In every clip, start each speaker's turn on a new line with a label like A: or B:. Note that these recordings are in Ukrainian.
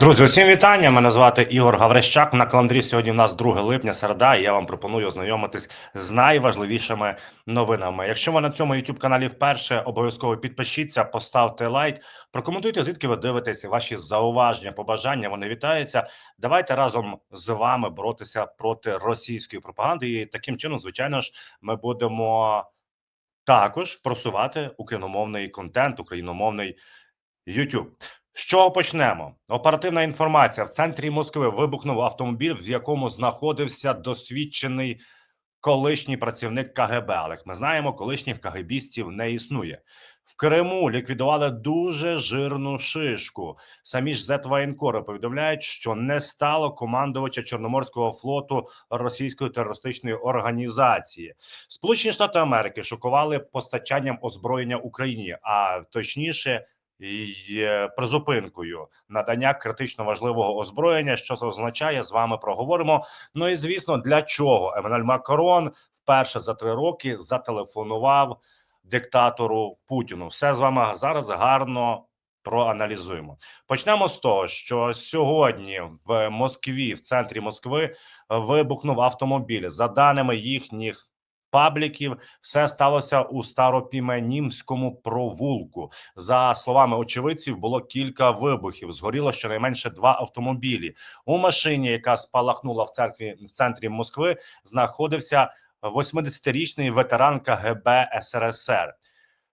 A: Друзі, усім вітання. Мене звати Ігор Гаврищак. На календарі сьогодні в нас 2 липня, середа. І я вам пропоную ознайомитись з найважливішими новинами. Якщо ви на цьому youtube каналі вперше, обов'язково підпишіться, поставте лайк, прокоментуйте, звідки ви дивитесь, ваші зауваження, побажання. Вони вітаються. Давайте разом з вами боротися проти російської пропаганди. І таким чином, звичайно ж, ми будемо також просувати україномовний контент, україномовний YouTube. З чого почнемо? Оперативна інформація в центрі Москви вибухнув автомобіль, в якому знаходився досвідчений колишній працівник КГБ. Але як ми знаємо, колишніх КГБістів не існує. В Криму ліквідували дуже жирну шишку. Самі ж зетвоєнкори повідомляють, що не стало командувача Чорноморського флоту російської терористичної організації. Сполучені Штати Америки шокували постачанням озброєння Україні, а точніше е, призупинкою надання критично важливого озброєння. Що це означає? З вами проговоримо. Ну і звісно, для чого Еммануель Макрон вперше за три роки зателефонував диктатору Путіну. Все з вами зараз гарно. Проаналізуємо. Почнемо з того, що сьогодні в Москві, в центрі Москви, вибухнув автомобіль. За даними їхніх пабліків, все сталося у старопіменімському провулку. За словами очевидців, було кілька вибухів. Згоріло щонайменше два автомобілі. У машині, яка спалахнула в церкві в центрі Москви, знаходився 80-річний ветеран КГБ СРСР.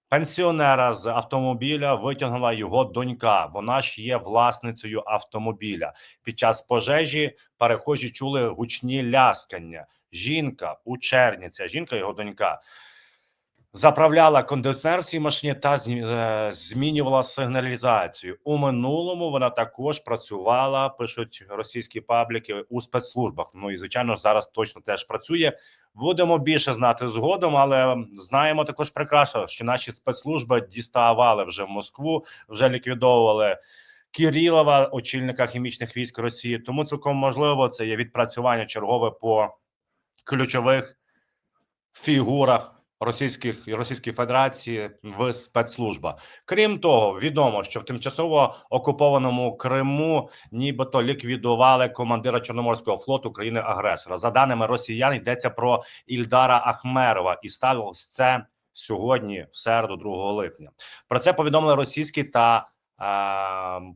A: Пенсіонера з автомобіля витягнула його донька. Вона ж є власницею автомобіля. Під час пожежі перехожі чули гучні ляскання. Жінка у червні, ця жінка, його донька, заправляла кондиціонер в цій машині та е, змінювала сигналізацію. У минулому вона також працювала, пишуть російські пабліки у спецслужбах. Ну і звичайно, зараз точно теж працює. Будемо більше знати згодом, але знаємо також прекрасно, що наші спецслужби діставали вже Москву, вже ліквідовували. Кирилова, очільника хімічних військ Росії, тому цілком можливо це є відпрацювання чергове по ключових фігурах Російських Російської Федерації в спецслужбах. Крім того, відомо, що в тимчасово окупованому Криму нібито ліквідували командира Чорноморського флоту країни агресора. За даними росіян, йдеться про Ільдара Ахмерова, і сталося це сьогодні, в середу, 2 липня. Про це повідомили російські та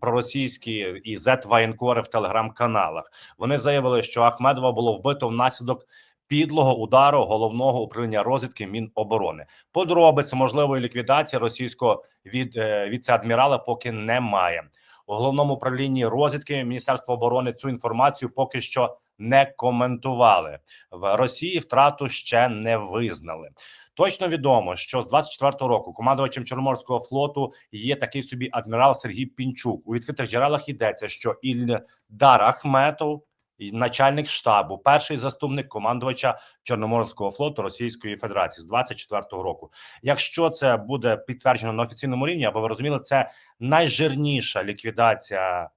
A: проросійські і зет воєнкори в телеграм-каналах. Вони заявили, що Ахмедова було вбито внаслідок підлого удару головного управління розвідки Міноборони. Подробиць можливої ліквідації російського від е, віце-адмірала поки немає. У головному управлінні розвідки Міністерства оборони цю інформацію поки що не коментували в Росії. Втрату ще не визнали. Точно відомо, що з 24-го року командувачем Чорноморського флоту є такий собі адмірал Сергій Пінчук. У відкритих джерелах йдеться, що Ільдар Ахметов начальник штабу, перший заступник командувача Чорноморського флоту Російської Федерації з 24-го року. Якщо це буде підтверджено на офіційному рівні, або ви розуміли, це найжирніша ліквідація.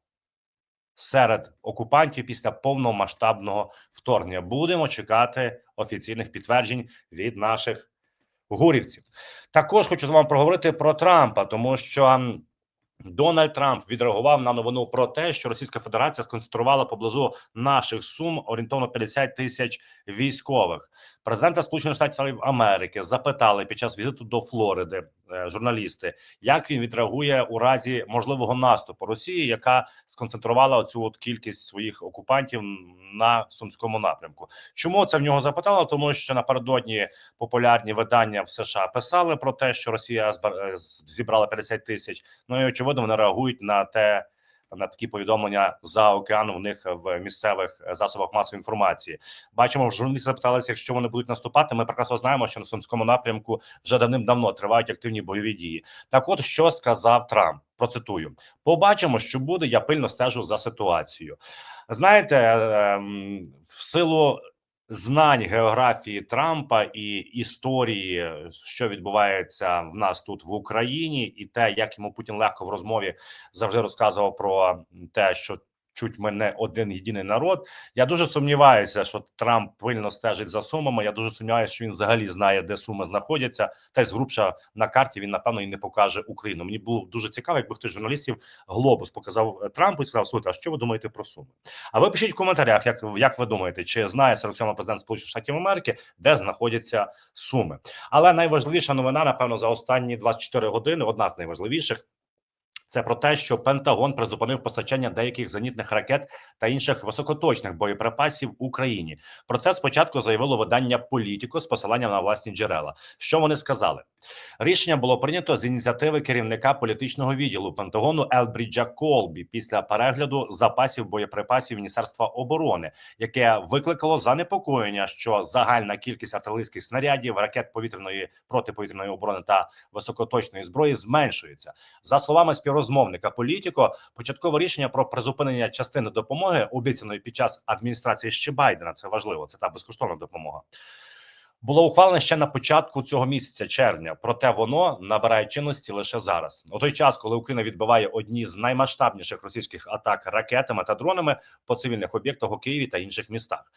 A: Серед окупантів після повномасштабного вторгнення будемо чекати офіційних підтверджень від наших гурівців. Також хочу з вами проговорити про Трампа, тому що Дональд Трамп відреагував на новину про те, що Російська Федерація сконцентрувала поблизу наших сум орієнтовно 50 тисяч військових. Президента Сполучених Штатів Америки запитали під час візиту до Флориди е, журналісти, як він відреагує у разі можливого наступу Росії, яка сконцентрувала оцю от кількість своїх окупантів на сумському напрямку. Чому це в нього запитали? Тому що напередодні популярні видання в США писали про те, що Росія е, зібрала 50 тисяч. Ну і очевидно, вони реагують на те на такі повідомлення за океану в них в місцевих засобах масової інформації. Бачимо, журналісти запиталися, якщо вони будуть наступати. Ми прекрасно знаємо, що на сумському напрямку вже давним-давно тривають активні бойові дії. Так, от що сказав Трамп, процитую: побачимо, що буде. Я пильно стежу за ситуацією. Знаєте, ем, в силу знань географії Трампа і історії, що відбувається в нас тут в Україні, і те, як йому Путін легко в розмові завжди розказував про те, що чуть ми не один єдиний народ. Я дуже сумніваюся, що Трамп пильно стежить за сумами. Я дуже сумніваюся, що він взагалі знає, де суми знаходяться. Та й згрубша на карті він напевно і не покаже Україну. Мені було дуже цікаво, якби хтось журналістів глобус показав е, Трампу і сказав: слухайте, а що ви думаєте про суми? А ви пишіть в коментарях, як як ви думаєте, чи знає 47-й президент Сполучених Штатів Америки, де знаходяться суми? Але найважливіша новина, напевно, за останні 24 години, одна з найважливіших. Це про те, що Пентагон призупинив постачання деяких зенітних ракет та інших високоточних боєприпасів Україні. Про це спочатку заявило видання Політіко з посиланням на власні джерела. Що вони сказали? Рішення було прийнято з ініціативи керівника політичного відділу Пентагону Елбріджа Колбі після перегляду запасів боєприпасів Міністерства оборони, яке викликало занепокоєння, що загальна кількість артилерійських снарядів, ракет повітряної протиповітряної оборони та високоточної зброї зменшується. За словами співрозмовника Політіко, початкове рішення про призупинення частини допомоги, обіцяної під час адміністрації ще Байдена, це важливо. Це та безкоштовна допомога. Було ухвалене ще на початку цього місяця, червня, проте воно набирає чинності лише зараз. У той час, коли Україна відбиває одні з наймасштабніших російських атак ракетами та дронами по цивільних об'єктах у Києві та інших містах.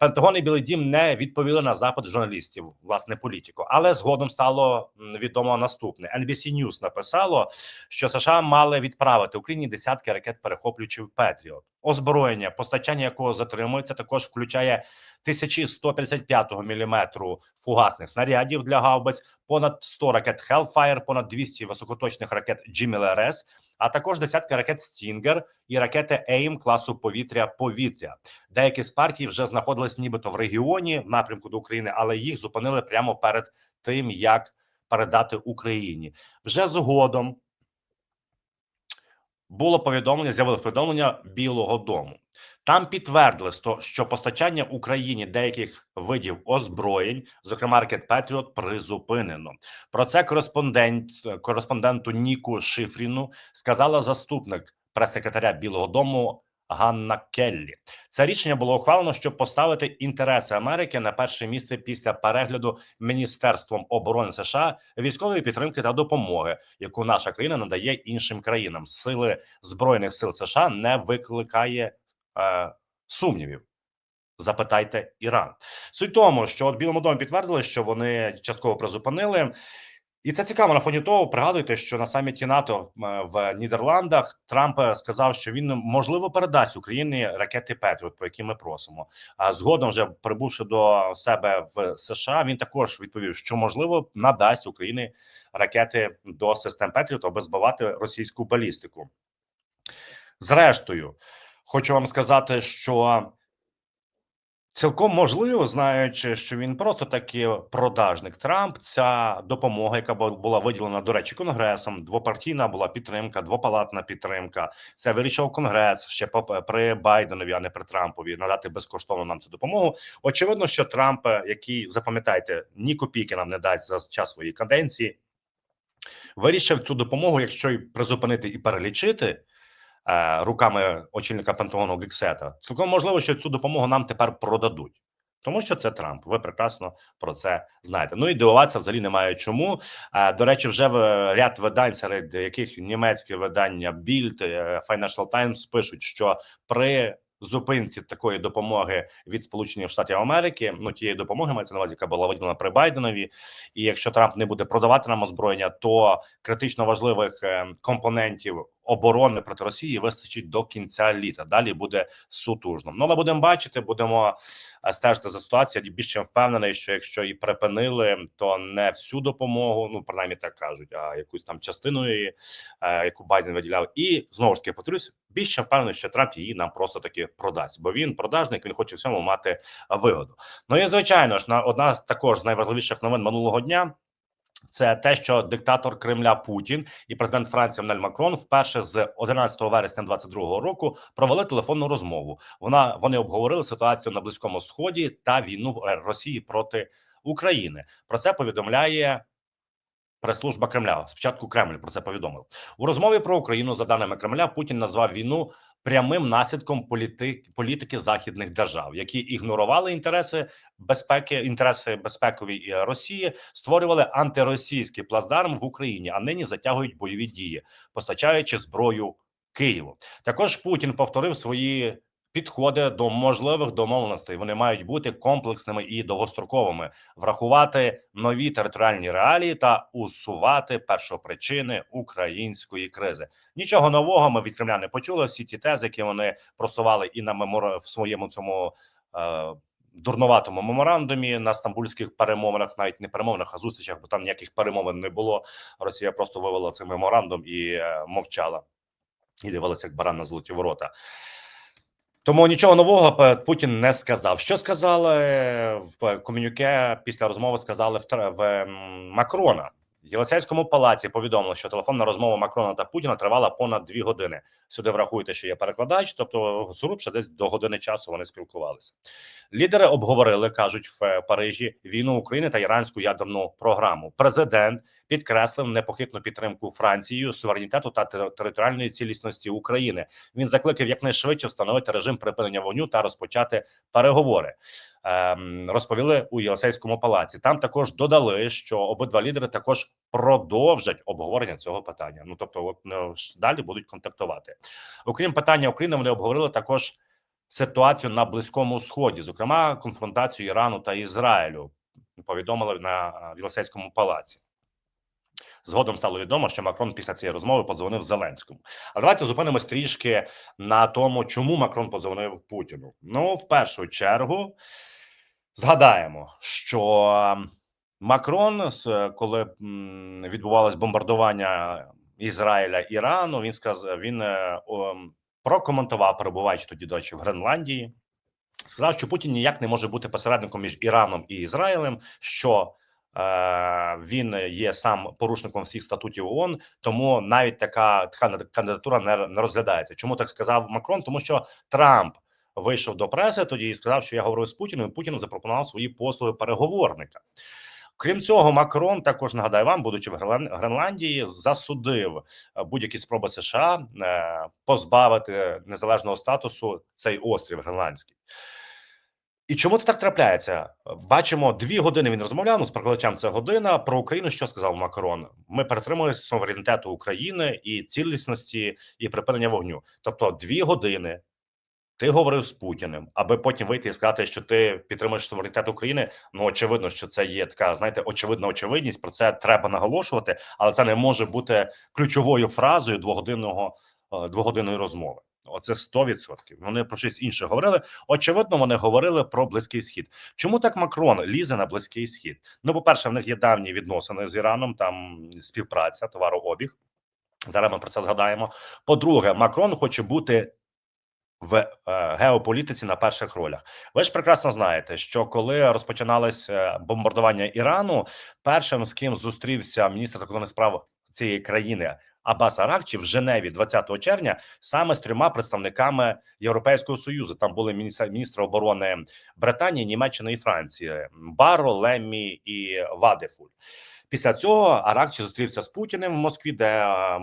A: Пентагон і Білий Дім не відповіли на запит журналістів, власне, політику. Але згодом стало відомо наступне: NBC News написало, що США мали відправити Україні десятки ракет перехоплюючів Петріот. Озброєння, постачання якого затримується, також включає 1155 мм фугасних снарядів для гаубиць, понад 100 ракет Hellfire, понад 200 високоточних ракет GMLRS, а також десятки ракет Стінгер і ракети AIM класу повітря-повітря. Деякі з партій вже знаходились нібито в регіоні в напрямку до України, але їх зупинили прямо перед тим, як передати Україні. Вже згодом було повідомлення, з'явилось повідомлення Білого Дому. Там підтвердили, що постачання Україні деяких видів озброєнь, зокрема ракет Петріот, призупинено. Про це кореспондент кореспонденту Ніку Шифріну сказала заступник прес-секретаря Білого Дому. Ганна Келлі це рішення було ухвалено, щоб поставити інтереси Америки на перше місце після перегляду Міністерством оборони США військової підтримки та допомоги, яку наша країна надає іншим країнам. Сили збройних сил США не викликає е, сумнівів. Запитайте Іран. Суть тому, що от Білому домі підтвердили, що вони частково призупинили. І це цікаво на фоні того. Пригадуйте, що на саміті НАТО е, в Нідерландах Трамп е, сказав, що він можливо передасть Україні ракети Петріот, про які ми просимо. А згодом, вже прибувши до себе в США, він також відповів, що можливо надасть Україні ракети до систем Петріот, аби збивати російську балістику. Зрештою, хочу вам сказати, що Цілком можливо, знаючи, що він просто таки продажник Трамп. Ця допомога, яка була виділена до речі, конгресом, двопартійна була підтримка, двопалатна підтримка. Це вирішив конгрес ще при Байденові, а не при Трампові, надати безкоштовно нам цю допомогу. Очевидно, що Трамп, який запам'ятайте, ні копійки нам не дасть за час своєї каденції, вирішив цю допомогу, якщо й призупинити і перелічити. Е, руками очільника Пентагону Гексета, цілком можливо, що цю допомогу нам тепер продадуть. Тому що це Трамп, ви прекрасно про це знаєте. Ну і дивуватися взагалі немає чому. Е, до речі, вже в ряд видань, серед яких німецьке видання Bild, е, Financial Times пишуть, що при зупинці такої допомоги від Сполучених Штатів Америки, ну тієї допомоги мається на увазі, яка була виділена при Байденові. І якщо Трамп не буде продавати нам озброєння, то критично важливих компонентів оборони проти Росії вистачить до кінця літа. Далі буде сутужно. Ну але будемо бачити, будемо е, стежити за ситуацією. Більше впевнений, що якщо і припинили, то не всю допомогу, ну принаймні так кажуть, а якусь там частину, її, е, яку Байден виділяв, і знову ж таки повторюсь, більше впевнений, що Трамп її нам просто таки продасть, бо він продажник. Він хоче всьому мати вигоду. Ну і звичайно ж на одна з також з найважливіших новин минулого дня. Це те, що диктатор Кремля Путін і президент Франції Еммануель Макрон вперше з 11 вересня 2022 року провели телефонну розмову. Вона вони обговорили ситуацію на близькому сході та війну Росії проти України. Про це повідомляє Прес-служба Кремля спочатку Кремль про це повідомив у розмові про Україну. За даними Кремля, Путін назвав війну прямим наслідком політик, політики західних держав, які ігнорували інтереси безпеки, інтереси безпекові Росії, створювали антиросійський плацдарм в Україні, а нині затягують бойові дії, постачаючи зброю Києву. Також Путін повторив свої підходи до можливих домовленостей. Вони мають бути комплексними і довгостроковими, врахувати нові територіальні реалії та усувати першопричини української кризи. Нічого нового ми від Кремля не почули. Всі ті тези, які вони просували і на мемора в своєму цьому. Е, Дурнуватому меморандумі на стамбульських перемовинах, навіть не перемовинах, а зустрічах, бо там ніяких перемовин не було. Росія просто вивела цей меморандум і е, мовчала і дивилася як баран на золоті ворота. Тому нічого нового Путін не сказав. Що сказали в комюніке після розмови? Сказали в, в Макрона. Єлисейському палаці повідомили, що телефонна розмова Макрона та Путіна тривала понад дві години. Сюди врахуйте, що є перекладач, тобто зрубше десь до години часу вони спілкувалися. Лідери обговорили, кажуть в Парижі, війну України та іранську ядерну програму. Президент підкреслив непохитну підтримку Францією, суверенітету та територіальної цілісності України. Він закликав якнайшвидше встановити режим припинення вогню та розпочати переговори. Ем, розповіли у Єлисейському палаці. Там також додали, що обидва лідери також продовжать обговорення цього питання. Ну тобто, ну, далі будуть контактувати. Окрім питання України, вони обговорили також ситуацію на близькому сході, зокрема конфронтацію Ірану та Ізраїлю. Повідомили на Єлисейському палаці. Згодом стало відомо, що Макрон після цієї розмови подзвонив Зеленському. А давайте зупинимось трішки на тому, чому Макрон подзвонив Путіну. Ну, в першу чергу, згадаємо, що Макрон, коли відбувалось бомбардування Ізраїля Ірану, він сказав, він е, прокоментував, перебуваючи тоді до речі, в Гренландії. Сказав, що Путін ніяк не може бути посередником між Іраном і Ізраїлем, що е, він є сам порушником всіх статутів ООН, тому навіть така, така кандидатура не, не розглядається. Чому так сказав Макрон? Тому що Трамп вийшов до преси тоді і сказав, що я говорив з Путіним. і Путін запропонував свої послуги переговорника. Крім цього, Макрон також нагадаю вам, будучи в Гренландії, засудив е, будь-які спроби США е, позбавити незалежного статусу цей острів Гренландський. І чому це так трапляється? Бачимо, дві години він розмовляв. Ну, з перекладачем це година. Про Україну що сказав Макрон? Ми перетримуємося суверенітету України і цілісності і припинення вогню. Тобто, дві години ти говорив з Путіним, аби потім вийти і сказати, що ти підтримуєш суверенітет України. Ну очевидно, що це є така, знаєте, очевидна очевидність. Про це треба наголошувати, але це не може бути ключовою фразою двогодинного е, двогодинної розмови. Оце 100%. Вони про щось інше говорили. Очевидно, вони говорили про близький схід. Чому так Макрон лізе на близький схід? Ну, по перше, в них є давні відносини з Іраном, там співпраця, товарообіг. Зараз ми про це згадаємо. По-друге, Макрон хоче бути в е, геополітиці на перших ролях. Ви ж прекрасно знаєте, що коли розпочиналось е, бомбардування Ірану, першим з ким зустрівся міністр закордонних справ цієї країни Аббас Аракчі в Женеві 20 червня, саме з трьома представниками Європейського союзу. Там були міністр, міністри оборони Британії, Німеччини і Франції Баро, Леммі і Вадефуль. Після цього Аракчі зустрівся з Путіним в Москві, де е,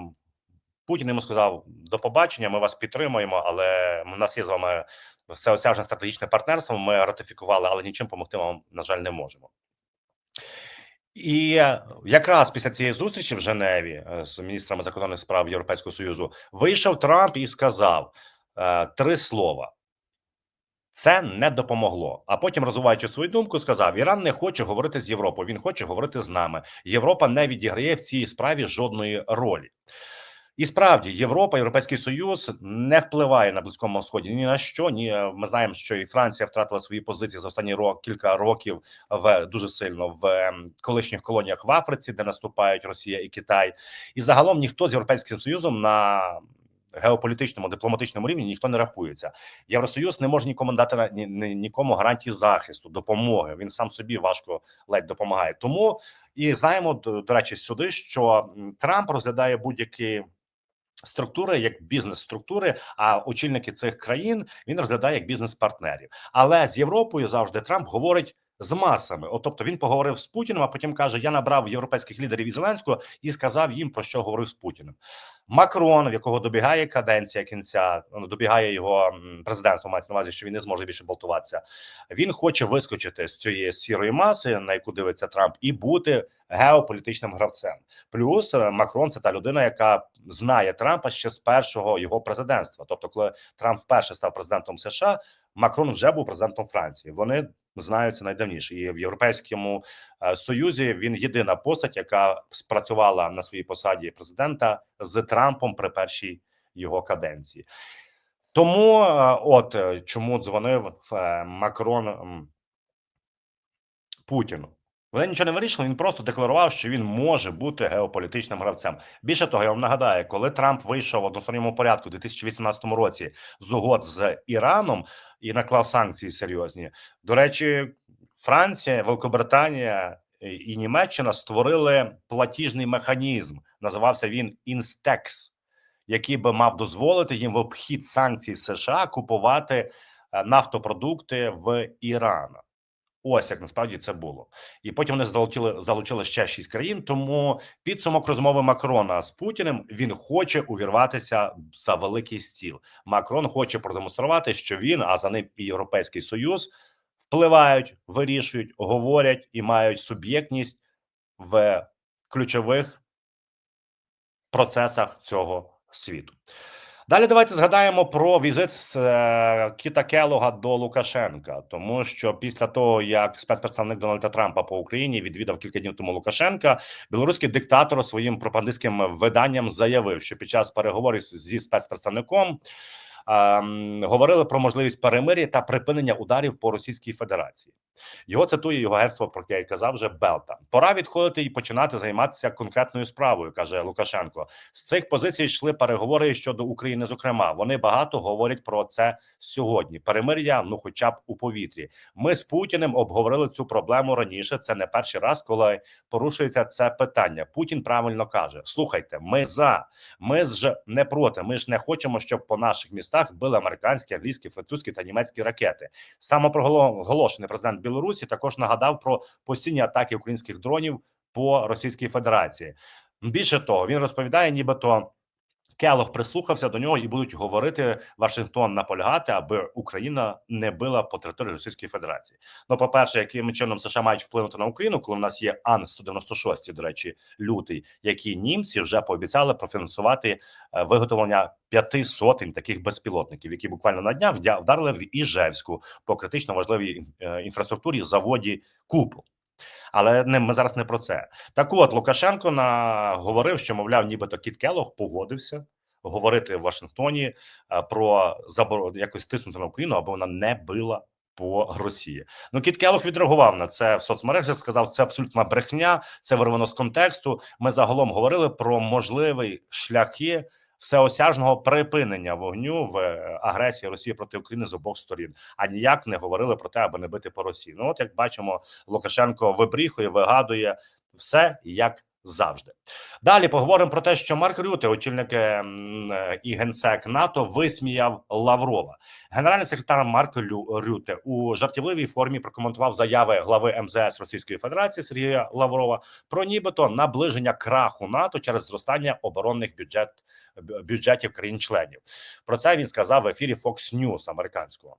A: Путін йому сказав: до побачення, ми вас підтримуємо, але в нас є з вами всеосяжне стратегічне партнерство. Ми ратифікували, але нічим допомогти вам, на жаль, не можемо. І якраз після цієї зустрічі в Женеві е, з міністрами закордонних справ Європейського союзу вийшов Трамп і сказав е, три слова. Це не допомогло. А потім, розвиваючи свою думку, сказав: Іран не хоче говорити з Європою. Він хоче говорити з нами. Європа не відіграє в цій справі жодної ролі. І справді Європа, Європейський Союз не впливає на близькому сході ні на що. Ні, е, ми знаємо, що і Франція втратила свої позиції за останні рок кілька років в дуже сильно в ем, колишніх колоніях в Африці, де наступають Росія і Китай, і загалом ніхто з європейським союзом на геополітичному дипломатичному рівні ніхто не рахується. Євросоюз не може нікому дати ні, ні, нікому гарантії захисту, допомоги. Він сам собі важко ледь допомагає. Тому і знаємо до, до речі, сюди, що Трамп розглядає будь-які структури як бізнес-структури, а очільники цих країн він розглядає як бізнес-партнерів. Але з Європою завжди Трамп говорить з масами. От, тобто він поговорив з Путіним, а потім каже: Я набрав європейських лідерів і Зеленського і сказав їм про що говорив з Путіним. Макрон, в якого добігає каденція кінця, ну, добігає його президентство, мається на увазі, що він не зможе більше балотуватися. Він хоче вискочити з цієї сірої маси, на яку дивиться Трамп, і бути геополітичним гравцем. Плюс е, Макрон це та людина, яка знає Трампа ще з першого його президентства. Тобто, коли Трамп вперше став президентом США, Макрон вже був президентом Франції. Вони знаються найдавніше, і в Європейському е, Союзі він єдина постать, яка спрацювала на своїй посаді президента з Трампом при першій його каденції. Тому е, от е, чому дзвонив Макрон Путіну. Вони нічого не вирішили. Він просто декларував, що він може бути геополітичним гравцем. Більше того, я вам нагадаю, коли Трамп вийшов в односторонньому порядку у 2018 році з угод з Іраном і наклав санкції серйозні. До речі, Франція, Великобританія і- і Німеччина створили платіжний механізм. Називався він Інстекс, який би мав дозволити їм в обхід санкцій США купувати е, нафтопродукти в Ірана. Ось як насправді це було, і потім вони залучили залучили ще шість країн. Тому підсумок розмови Макрона з Путіним він хоче увірватися за великий стіл. Макрон хоче продемонструвати, що він, а за ним і Європейський Союз, впливають, вирішують, говорять і мають суб'єктність в ключових процесах цього світу. Далі давайте згадаємо про візит з е, Кіта Келога до Лукашенка, тому що після того, як спецпредставник Дональда Трампа по Україні відвідав кілька днів тому Лукашенка, білоруський диктатор своїм пропагандистським виданням заявив, що під час переговорів зі спецпредставником говорили про можливість перемир'я та припинення ударів по Російській Федерації. Його цитує його агентство, про яке я казав вже Белта. Пора відходити і починати займатися конкретною справою, каже Лукашенко. З цих позицій йшли переговори щодо України. Зокрема, вони багато говорять про це сьогодні. Перемир'я, ну хоча б у повітрі. Ми з Путіним обговорили цю проблему раніше. Це не перший раз, коли порушується це питання. Путін правильно каже: слухайте, ми за, ми ж не проти. Ми ж не хочемо, щоб по наших містах били американські, англійські, французькі та німецькі ракети. Самопроголошений президент Білорусі також нагадав про постійні атаки українських дронів по Російській Федерації. Більше того, він розповідає, нібито. Келох прислухався до нього і будуть говорити Вашингтон наполягати, аби Україна не била по території Російської Федерації. Ну, по перше, яким чином США мають вплинути на Україну, коли в нас є Ан 196 до речі, лютий, які німці вже пообіцяли профінансувати е, виготовлення п'яти сотень таких безпілотників, які буквально на вдя- вдарили в Іжевську по критично важливій е, інфраструктурі заводі Купол. Але не ми зараз не про це. Так от Лукашенко на говорив, що мовляв, нібито Кіт Келох погодився говорити в Вашингтоні е, про заборону якось тиснути на Україну, аби вона не била по Росії. Ну Кіт Келох відреагував на це в соцмережах. Сказав, це абсолютна брехня, це вирвано з контексту. Ми загалом говорили про можливі шляхи всеосяжного припинення вогню в е, агресії Росії проти України з обох сторін, а ніяк не говорили про те, аби не бити по Росії. Ну от як бачимо, Лукашенко вибріхує, вигадує все як завжди. Далі поговоримо про те, що Марк Рюте, очільник ем, е, і генсек НАТО, висміяв Лаврова. Генеральний секретар Марк Рюте у жартівливій формі прокоментував заяви глави МЗС Російської Федерації Сергія Лаврова про нібито наближення краху НАТО через зростання оборонних бюджет бюджетів країн-членів. Про це він сказав в ефірі Fox News американського.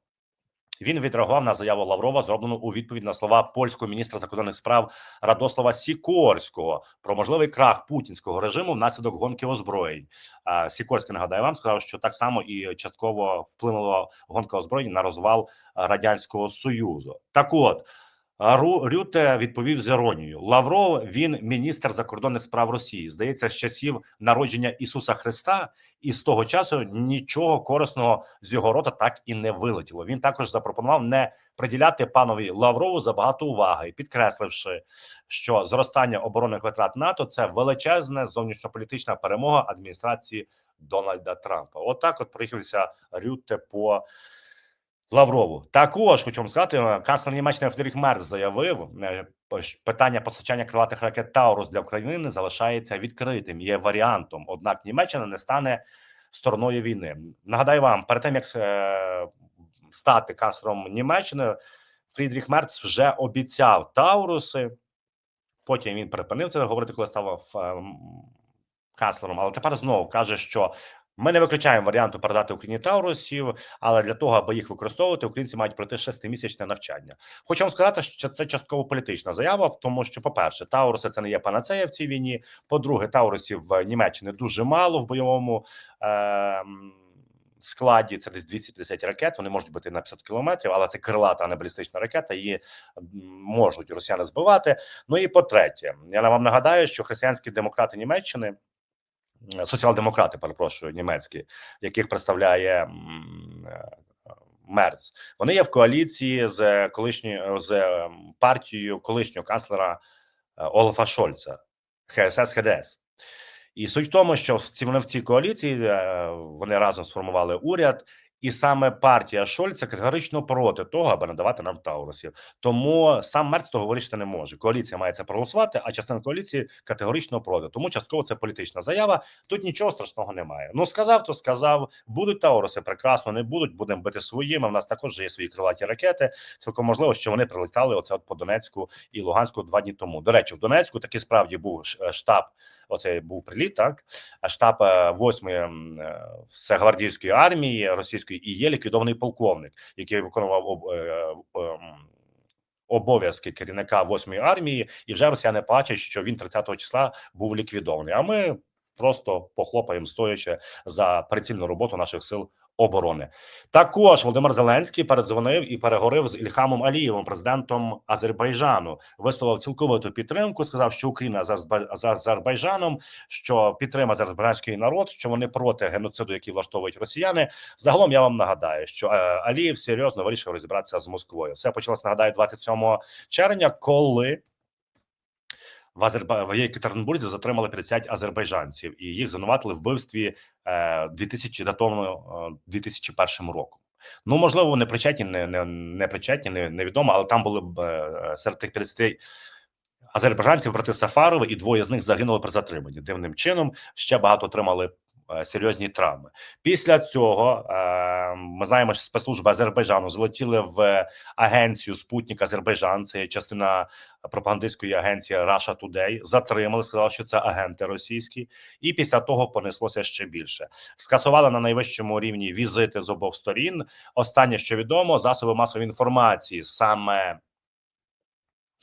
A: Він відреагував на заяву Лаврова, зроблену у відповідь на слова польського міністра закордонних справ Радослава Сікорського про можливий крах путінського режиму внаслідок гонки озброєнь. Сікорський нагадаю вам сказав, що так само і частково вплинула гонка озброєнь на розвал радянського союзу. Так от. А, Рюте відповів з іронією: Лавров він міністр закордонних справ Росії. Здається, з часів народження Ісуса Христа, і з того часу нічого корисного з його рота так і не вилетіло. Він також запропонував не приділяти панові Лаврову забагато уваги, підкресливши, що зростання оборонних витрат НАТО це величезна зовнішньополітична перемога адміністрації Дональда Трампа. Отак, от проїхався Рютте по. Лаврову також хочу вам сказати, е, канцлер Німеччини Фредерік Мерц заявив, е, питання постачання крилатих ракет Таурус для України залишається відкритим, є варіантом. Однак Німеччина не стане стороною війни. Нагадаю вам, перед тим як е, стати канцлером Німеччини, Фрідріх Мерц вже обіцяв Тауруси. Потім він припинив це говорити, коли став канцлером. Але тепер знову каже, що ми не виключаємо варіанту передати Україні Таурусів, але для того, аби їх використовувати, українці мають пройти шестимісячне навчання. Хочу вам сказати, що це частково політична заява, тому що, по-перше, Тауруси це не є панацея в цій війні. По-друге, Таурусів в Німеччині дуже мало в бойовому. Е- Складі це десь 250 ракет. Вони можуть бути на 500 кілометрів, але це крилата, не балістична ракета. Її можуть росіяни збивати. Ну і по третє, я вам нагадаю, що християнські демократи Німеччини соціал-демократи, перепрошую, німецькі, яких представляє Мерц. Вони є в коаліції з колишньою з партією колишнього канцлера Олафа Шольца, ХСС ХДС. І суть в тому, що вони в цій коаліції вони разом сформували уряд. І саме партія Шольца категорично проти того, аби надавати нам Таурусів. Тому сам Мерц того вирішити не може. Коаліція має це проголосувати, а частина коаліції категорично проти. Тому частково це політична заява. Тут нічого страшного немає. Ну сказав, то сказав. Будуть Тауруси прекрасно, не будуть. Будемо бити своїми. У нас також є свої крилаті ракети. Цілком можливо, що вони прилетали оце от по Донецьку і Луганську два дні тому. До речі, в Донецьку таки справді був штаб. Оцей був приліт, так штаб 8-ї всегвардійської армії російської і є ліквідований полковник, який виконував об, е, е, обов'язки керівника 8-ї армії, і вже росіяни бачать, що він 30-го числа був ліквідований. А ми просто похлопаємо стоячи за прицільну роботу наших сил оборони. Також Володимир Зеленський передзвонив і переговорив з Ільхамом Алієвим, президентом Азербайджану. Висловив цілковиту підтримку. Сказав, що Україна за Азербайджаном, що підтримає азербайджанський народ, що вони проти геноциду, який влаштовують росіяни. Загалом я вам нагадаю, що е, Алієв серйозно вирішив розібратися з Москвою. Все почалося нагадаю 27 червня, коли в Азерба... в затримали 50 азербайджанців, і їх звинуватили в вбивстві е, 2000 датовано е, 2001 року. Ну можливо, вони причетні, не не, не причетні, не невідомо, але там були б е, серед тих 50 азербайджанців брати Сафарови, і двоє з них загинули при затриманні. Дивним чином ще багато отримали Е, серйозні травми. Після цього е, ми знаємо, що спецслужби Азербайджану залетіли в агенцію Спутник Азербайджан. Це частина пропагандистської агенції Russia Today. Затримали, сказали, що це агенти російські, і після того понеслося ще більше. Скасували на найвищому рівні візити з обох сторін. Останнє, що відомо, засоби масової інформації саме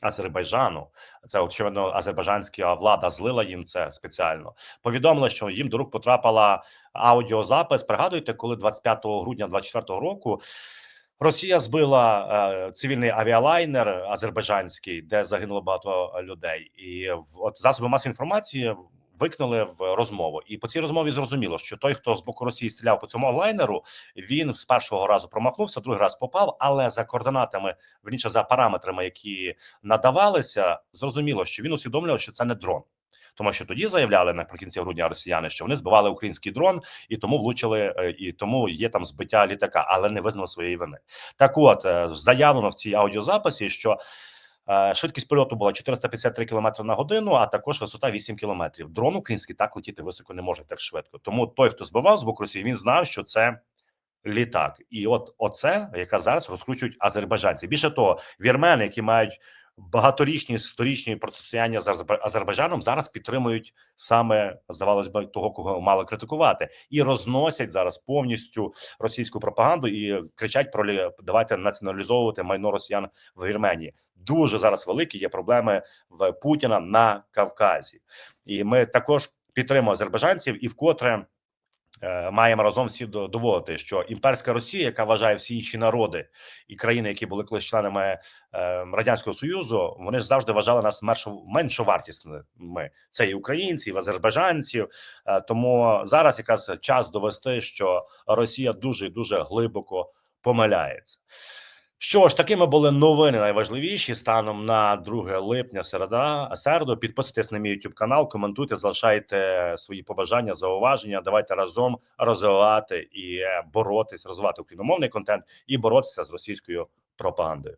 A: Азербайджану. Це очевидно, азербайджанська влада злила їм це спеціально. Повідомили, що їм до рук потрапила аудіозапис. Пригадуєте, коли 25 грудня 24 року. Росія збила е, цивільний авіалайнер азербайджанський, де загинуло багато людей, і от засоби масової інформації викнули в розмову, і по цій розмові зрозуміло, що той, хто з боку Росії стріляв по цьому лайнеру, він з першого разу промахнувся, другий раз попав. Але за координатами, верніше за параметрами, які надавалися, зрозуміло, що він усвідомлював, що це не дрон. Тому що тоді заявляли наприкінці грудня росіяни, що вони збивали український дрон і тому влучили, е, і тому є там збиття літака, але не визнали своєї вини. Так, от е, заявлено в цій аудіозаписі, що швидкість польоту була 453 км на годину, а також висота 8 км. Дрон український так летіти високо не може так швидко. Тому той, хто збивав з боку Росії, він знав, що це літак, і от оце яка зараз розкручують азербайджанці. Більше того, вірмени, які мають багаторічні сторічні протистояння з Азербайджаном, зараз підтримують саме здавалось би того, кого мали критикувати, і розносять зараз повністю російську пропаганду і кричать про давайте націоналізовувати майно росіян в Вірменії. Дуже зараз великі є проблеми в Путіна на Кавказі, і ми також підтримуємо азербайджанців і вкотре. Е, маємо разом всі доводити, що імперська Росія, яка вважає всі інші народи і країни, які були колись членами е, радянського союзу, вони ж завжди вважали нас меншовартісними. Це і українці, і азербайджанців. Е, тому зараз якраз час довести, що Росія дуже дуже глибоко помиляється. Що ж, такими були новини найважливіші станом на 2 липня, середа середу. Підписуйтесь на мій YouTube канал, коментуйте, залишайте свої побажання, зауваження. Давайте разом розвивати і боротись, розвивати україномовний контент і боротися з російською пропагандою.